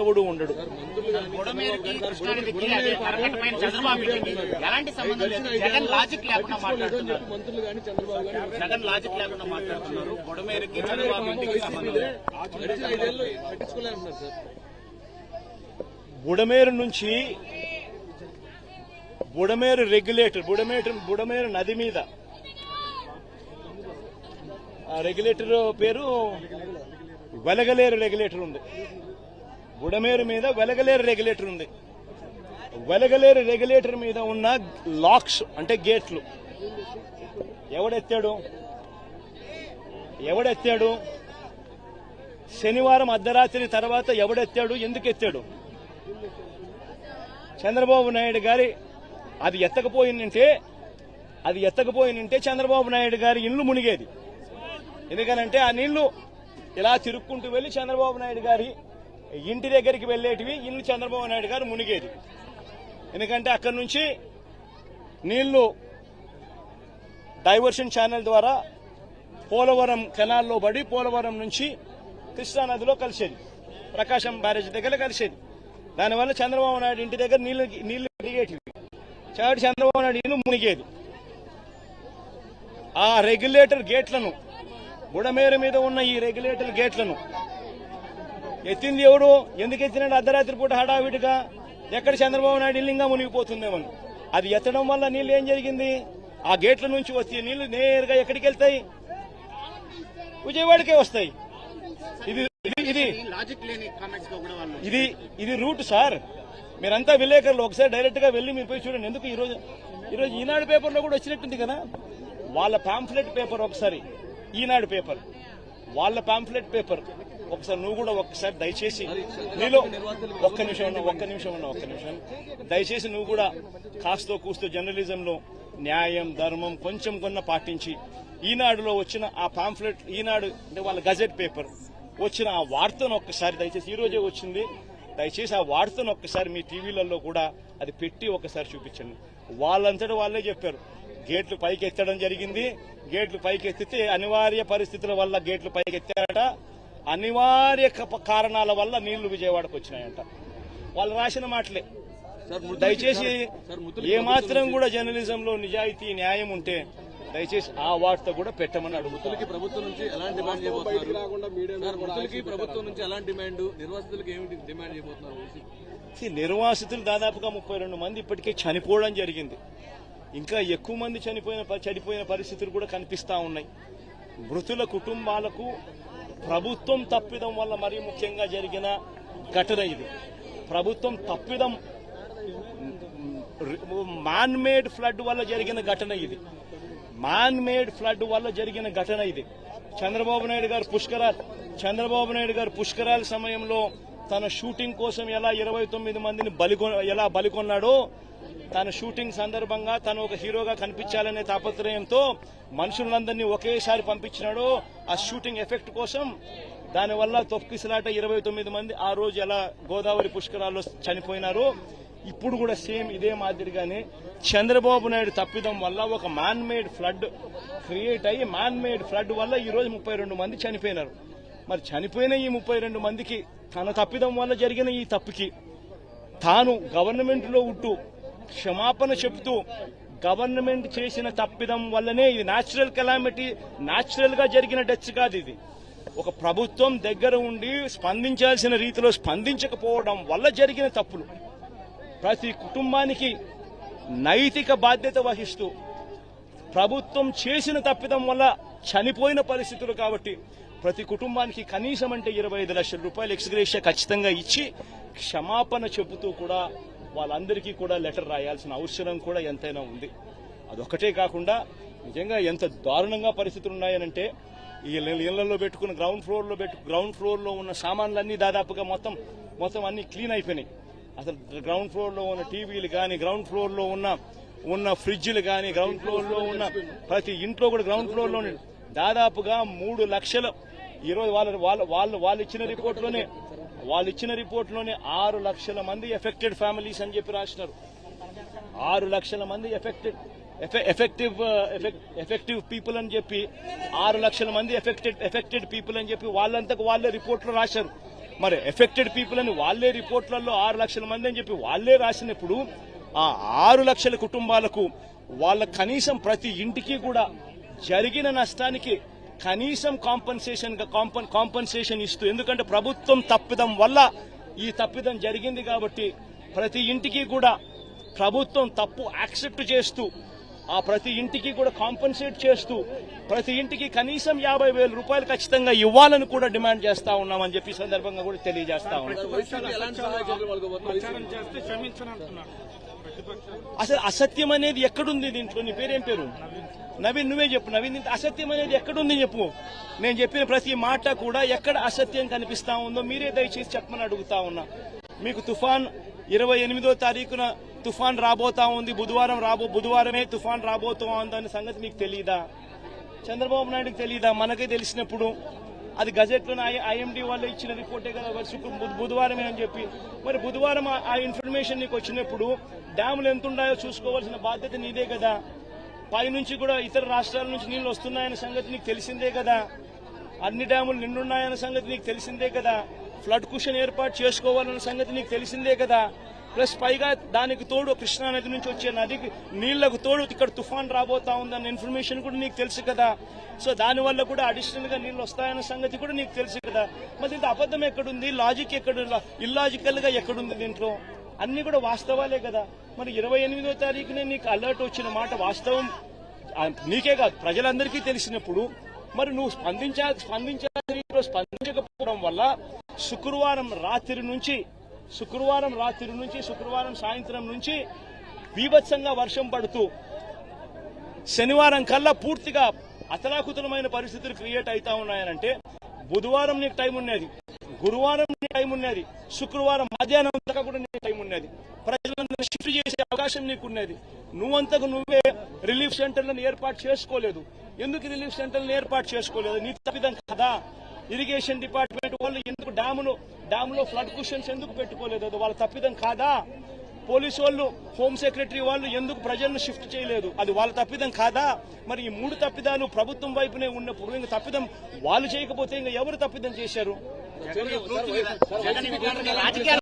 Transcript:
ఎవడు ఉండడు. ఎలాంటి సంబంధం లేదు జగన్ లాజిక్ లేకుండా మాట్లాడుతున్నారు జగన్ లాజిక్ లేకుండా మాట్లాడుతున్నారు చంద్రబాబు ఇంటికి సంబంధం బుడమేరు నుంచి బుడమేరు రెగ్యులేటర్ బుడమేటర్ బుడమేరు నది మీద. ఆ రెగ్యులేటర్ పేరు వెలగలేరు రెగ్యులేటర్ ఉంది. బుడమేరు మీద వెలగలేరు రెగ్యులేటర్ ఉంది. వెలగలేరు రెగ్యులేటర్ మీద ఉన్న లాక్స్ అంటే గేట్లు. ఎవడెత్తాడు? ఎవడెత్తాడు? శనివారం అర్ధరాత్రి తర్వాత ఎవడెత్తాడు? ఎందుకు ఎత్తాడు చంద్రబాబు నాయుడు గారి అది ఎత్తకపోయిందంటే అది ఎత్తకపోయిందంటే చంద్రబాబు నాయుడు గారి ఇల్లు మునిగేది. ఎందుకనంటే ఆ నీళ్ళు ఇలా తిరుక్కుంటూ వెళ్ళి చంద్రబాబు నాయుడు గారి ఇంటి దగ్గరికి వెళ్ళేటివి ఇల్లు చంద్రబాబు నాయుడు గారు మునిగేది. ఎందుకంటే అక్కడి నుంచి నీళ్ళు డైవర్షన్ ఛానల్ ద్వారా పోలవరం కెనాల్లో పడి పోలవరం నుంచి కృష్ణానదిలో కలిసేది. ప్రకాశం బ్యారేజ్ దగ్గర కలిసేది. దానివల్ల చంద్రబాబు నాయుడు ఇంటి దగ్గర నీళ్ళు నీళ్ళు మునిగేటివి చాటి చంద్రబాబు నాయుడు ఇల్లు మునిగేది. ఆ రెగ్యులేటర్ గేట్లను బుడమేరు మీద ఉన్న ఈ రెగ్యులేటర్ గేట్లను ఎత్తింది ఎవడు? ఎందుకు ఎత్తినాడు అర్ధరాత్రి పూట హడావిడిగా ఎక్కడ చంద్రబాబు నాయుడు ఇల్లింగా మునిగిపోతుందేమో మునిగిపోతుందేమని. అది ఎత్తడం వల్ల నీళ్ళు ఏం జరిగింది? ఆ గేట్ల నుంచి వచ్చే నీళ్ళు నేరుగా ఎక్కడికి వెళ్తాయి? విజయవాడకే వస్తాయి. ఇది ఇది ఇది ఇది రూట్ సార్. మీరంతా విలేకరులు. ఒకసారి డైరెక్ట్గా వెళ్ళి మీరు పోయి చూడండి. ఎందుకు ఈరోజు ఈరోజు ఈనాడు పేపర్లో కూడా వచ్చినట్టుంది కదా? వాళ్ళ పాంఫ్లెట్ పేపర్ ఒకసారి. ఈనాడు పేపర్ వాళ్ళ పాంఫ్లెట్ పేపర్ ఒకసారి నువ్వు కూడా ఒక్కసారి దయచేసి నీలో ఒక్క నిమిషం ఉన్నా ఒక్క నిమిషం ఉన్నా ఒక్క నిమిషం. దయచేసి నువ్వు కూడా కాస్తో కూస్తో జర్నలిజంలో న్యాయం ధర్మం కొంచెం కొన్న పాటించి ఈనాడులో వచ్చిన ఆ పాంఫ్లెట్ ఈనాడు అంటే వాళ్ళ గజెట్ పేపర్ వచ్చిన ఆ వార్తను ఒక్కసారి దయచేసి ఈ రోజే వచ్చింది. దయచేసి ఆ వార్తను ఒక్కసారి మీ టీవీలలో కూడా అది పెట్టి ఒకసారి చూపించండి. వాళ్ళంతటా వాళ్ళే చెప్పారు గేట్లు పైకి ఎత్తడం జరిగింది. గేట్లు పైకి ఎత్తితే అనివార్య పరిస్థితుల వల్ల గేట్లు పైకి ఎత్తారట అనివార్య కారణాల వల్ల నీళ్ళు విజయవాడకు వచ్చినాయంట. వాళ్ళు రాసిన మాటలే. దయచేసి సార్ ముద్దులు ఏ మాత్రం కూడా జర్నలిజంలో నిజాయితీ న్యాయం ఉంటే దయచేసి ఆ వార్త కూడా పెట్టమని అడుగుతాను ముద్దులకి ప్రభుత్వం నుంచి ఎలాంటి డిమాండ్ చేయబోతున్నారు? సార్ ముద్దులకి ప్రభుత్వం నుంచి ఎలాంటి డిమాండ్? నిర్వాసితులకి ఏమిటి డిమాండ్ చేయబోతున్నారు? ఈ నిర్వాసితులు దాదాపుగా ముప్పై రెండు మంది ఇప్పటికే చనిపోవడం జరిగింది. ఇంకా ఎక్కువ మంది చనిపోయిన ప- చనిపోయిన పరిస్థితులు కూడా కనిపిస్తా ఉన్నాయి. మృతుల కుటుంబాలకు ప్రభుత్వం తప్పిదం వల్ల మరీ ముఖ్యంగా జరిగిన ఘటన ఇది. ప్రభుత్వం తప్పిదం మాన్మేడ్ ఫ్లడ్ వల్ల జరిగిన ఘటన ఇది. మాన్మేడ్ ఫ్లడ్ వల్ల జరిగిన ఘటన ఇది. చంద్రబాబు నాయుడు గారు పుష్కరాలు చంద్రబాబు నాయుడు గారు పుష్కరాల సమయంలో తన షూటింగ్ కోసం ఎలా ఇరవై తొమ్మిది మందిని బలికొ ఎలా బలికొన్నాడో తన షూటింగ్ సందర్భంగా తను ఒక హీరోగా కనిపించాలనే తాపత్రయంతో మనుషులందరినీ ఒకేసారి పంపించినాడో ఆ షూటింగ్ ఎఫెక్ట్ కోసం దానివల్ల తొక్కిసలాట ఇరవై తొమ్మిది మంది ఆ రోజు ఎలా గోదావరి పుష్కరాల్లో చనిపోయినారో ఇప్పుడు కూడా సేమ్ ఇదే మాదిరిగానే చంద్రబాబు నాయుడు తప్పిదం వల్ల ఒక మ్యాన్ మేడ్ ఫ్లడ్ క్రియేట్ అయ్యి మ్యాన్ మేడ్ ఫ్లడ్ వల్ల ఈ రోజు ముప్పై రెండు మంది చనిపోయినారు. మరి చనిపోయిన ఈ ముప్పై రెండు మందికి తన తప్పిదం వల్ల జరిగిన ఈ తప్పుకి తాను గవర్నమెంట్లో ఉంటూ క్షమాపణ చెబుతూ గవర్నమెంట్ చేసిన తప్పిదం వల్లనే ఇది న్యాచురల్ కెలామిటీ న్యాచురల్గా జరిగిన డెత్ కాదు ఇది. ఒక ప్రభుత్వం దగ్గర ఉండి స్పందించాల్సిన రీతిలో స్పందించకపోవడం వల్ల జరిగిన తప్పులు. ప్రతి కుటుంబానికి నైతిక బాధ్యత వహిస్తూ ప్రభుత్వం చేసిన తప్పిదం వల్ల చనిపోయిన పరిస్థితులు కాబట్టి ప్రతి కుటుంబానికి కనీసం అంటే ఇరవై ఐదు లక్షల రూపాయలు ఎక్స్గ్రేషియా ఖచ్చితంగా ఇచ్చి క్షమాపణ చెబుతూ కూడా వాళ్ళందరికీ కూడా లెటర్ రాయాల్సిన అవసరం కూడా ఎంతైనా ఉంది. అదొక్కటే కాకుండా నిజంగా ఎంత దారుణంగా పరిస్థితులు ఉన్నాయనంటే ఈ ఇళ్ళలో పెట్టుకున్న గ్రౌండ్ ఫ్లోర్లో పెట్టు గ్రౌండ్ ఫ్లోర్లో ఉన్న సామాన్లన్నీ దాదాపుగా మొత్తం మొత్తం అన్ని క్లీన్ అయిపోయినాయి. అసలు గ్రౌండ్ ఫ్లోర్లో ఉన్న టీవీలు కానీ గ్రౌండ్ ఫ్లోర్లో ఉన్న ఉన్న ఫ్రిడ్జ్లు కానీ గ్రౌండ్ ఫ్లోర్లో ఉన్న ప్రతి ఇంట్లో కూడా గ్రౌండ్ ఫ్లోర్లో దాదాపుగా మూడు లక్షల ఈరోజు వాళ్ళ వాళ్ళ వాళ్ళు వాళ్ళు ఇచ్చిన రిపోర్ట్లోనే వాళ్ళు ఇచ్చిన రిపోర్ట్లోనే ఆరు లక్షల మంది ఎఫెక్టెడ్ ఫ్యామిలీస్ అని చెప్పి రాసినారు. ఆరు లక్షల మంది ఎఫెక్టెడ్ ఎఫెక్టివ్ ఎఫెక్టివ్ పీపుల్ అని చెప్పి ఆరు లక్షల మంది ఎఫెక్టెడ్ ఎఫెక్టెడ్ పీపుల్ అని చెప్పి వాళ్ళంతకు వాళ్ళే రిపోర్ట్లో రాశారు. మరి ఎఫెక్టెడ్ పీపుల్ అని వాళ్ళే రిపోర్ట్లలో ఆరు లక్షల మంది అని చెప్పి వాళ్ళే రాసినప్పుడు ఆ ఆరు లక్షల కుటుంబాలకు వాళ్ళ కనీసం ప్రతి ఇంటికి కూడా జరిగిన నష్టానికి కనీసం కాంపన్సేషన్ కాంపన్సేషన్ ఇస్తూ ఎందుకంటే ప్రభుత్వం తప్పిదం వల్ల ఈ తప్పిదం జరిగింది కాబట్టి ప్రతి ఇంటికి కూడా ప్రభుత్వం తప్పు యాక్సెప్ట్ చేస్తూ ఆ ప్రతి ఇంటికి కూడా కాంపన్సేట్ చేస్తూ ప్రతి ఇంటికి కనీసం యాభై వేల రూపాయలు ఖచ్చితంగా ఇవ్వాలని కూడా డిమాండ్ చేస్తా ఉన్నామని చెప్పి ఈ సందర్భంగా కూడా తెలియజేస్తా ఉన్నాం. అసలు అసత్యం అనేది ఎక్కడుంది దీంట్లో? నీ పేరేం పేరు? నవీన్ నువ్వే చెప్పు. నవీన్ ఇంత అసత్యం అనేది ఎక్కడుంది చెప్పు. నేను చెప్పిన ప్రతి మాట కూడా ఎక్కడ అసత్యం కనిపిస్తా ఉందో మీరే దయచేసి చెప్పమని అడుగుతా ఉన్నా. మీకు తుఫాన్ ఇరవై ఎనిమిదో తారీఖున తుఫాన్ రాబోతా ఉంది. బుధవారం రాబో బుధవారమే తుఫాన్ రాబోతా ఉందనే సంగతి మీకు తెలియదా చంద్రబాబు నాయుడుకి తెలియదా మనకే తెలిసినప్పుడు. అది గజెట్లోనే ఐఎండి వాళ్ళు ఇచ్చిన రిపోర్టే కదా. మరి బుధవారమే అని చెప్పి. మరి బుధవారం ఆ- ఆ ఇన్ఫర్మేషన్ నీకు వచ్చినప్పుడు డ్యాములు ఎంత ఉన్నాయో చూసుకోవాల్సిన బాధ్యత నీదే కదా. పైనుంచి కూడా ఇతర రాష్ట్రాల నుంచి నీళ్ళు వస్తున్నాయన్న సంగతి నీకు తెలిసిందే కదా. అన్ని డ్యాములు నిండున్నాయన్న సంగతి నీకు తెలిసిందే కదా. ఫ్లడ్ కుషన్ ఏర్పాటు చేసుకోవాలన్న సంగతి నీకు తెలిసిందే కదా. ప్లస్ పైగా దానికి తోడు కృష్ణా నది నుంచి వచ్చే నదికి నీళ్ళకు తోడు ఇక్కడ తుఫాన్ రాబోతా ఉందన్న ఇన్ఫర్మేషన్ కూడా నీకు తెలుసు కదా. సో దానివల్ల కూడా అడిషనల్గా నీళ్ళు వస్తాయన్న సంగతి కూడా నీకు తెలుసు కదా. మరి ఇంత అబద్ధం ఎక్కడుంది? లాజిక్ ఎక్కడ ఇల్లాజికల్గా ఎక్కడుంది దీంట్లో? అన్ని కూడా వాస్తవాలే కదా. మరి ఇరవై ఎనిమిదో తారీఖునే నీకు అలర్ట్ వచ్చిన మాట వాస్తవం. నీకే కాదు ప్రజలందరికీ తెలిసినప్పుడు మరి నువ్వు స్పందించా స్పందించాల్సిన రీతిలో స్పందించకపోవడం వల్ల శుక్రవారం రాత్రి నుంచి శుక్రవారం రాత్రి నుంచి శుక్రవారం సాయంత్రం నుంచి బీభత్సంగా వర్షం పడుతూ శనివారం కల్లా పూర్తిగా అతలాకుతలమైన పరిస్థితులు క్రియేట్ అవుతా ఉన్నాయనంటే బుధవారం నీకు టైం ఉన్నది గురువారం టైం ఉన్నది శుక్రవారం మధ్యాహ్నం దాకా కూడా నీకు టైం ఉన్నది. ప్రజలందరూ షిఫ్ట్ చేసి అవకాశం నీకున్నది. నువ్వంతకు నువ్వే రిలీఫ్ సెంటర్లను ఏర్పాటు చేసుకోలేదు. ఎందుకు రిలీఫ్ సెంటర్లను ఏర్పాటు చేసుకోలేదు? నీ తప్పిదం కదా. ఇరిగేషన్ డిపార్ట్మెంట్ వాళ్ళు ఎందుకు డ్యామును డ్యాములో ఫ్లడ్ కుషన్స్ ఎందుకు పెట్టుకోలేదు? అది వాళ్ళ తప్పిదం కాదా? పోలీసు వాళ్ళు హోమ్ సెక్రటరీ వాళ్ళు ఎందుకు ప్రజలను షిఫ్ట్ చేయలేదు? అది వాళ్ళ తప్పిదం కాదా? మరి ఈ మూడు తప్పిదాలు ప్రభుత్వం వైపునే ఉన్నప్పుడు ఇంకా తప్పిదం వాళ్ళు చేయకపోతే ఇంకా ఎవరు తప్పిదం చేశారు?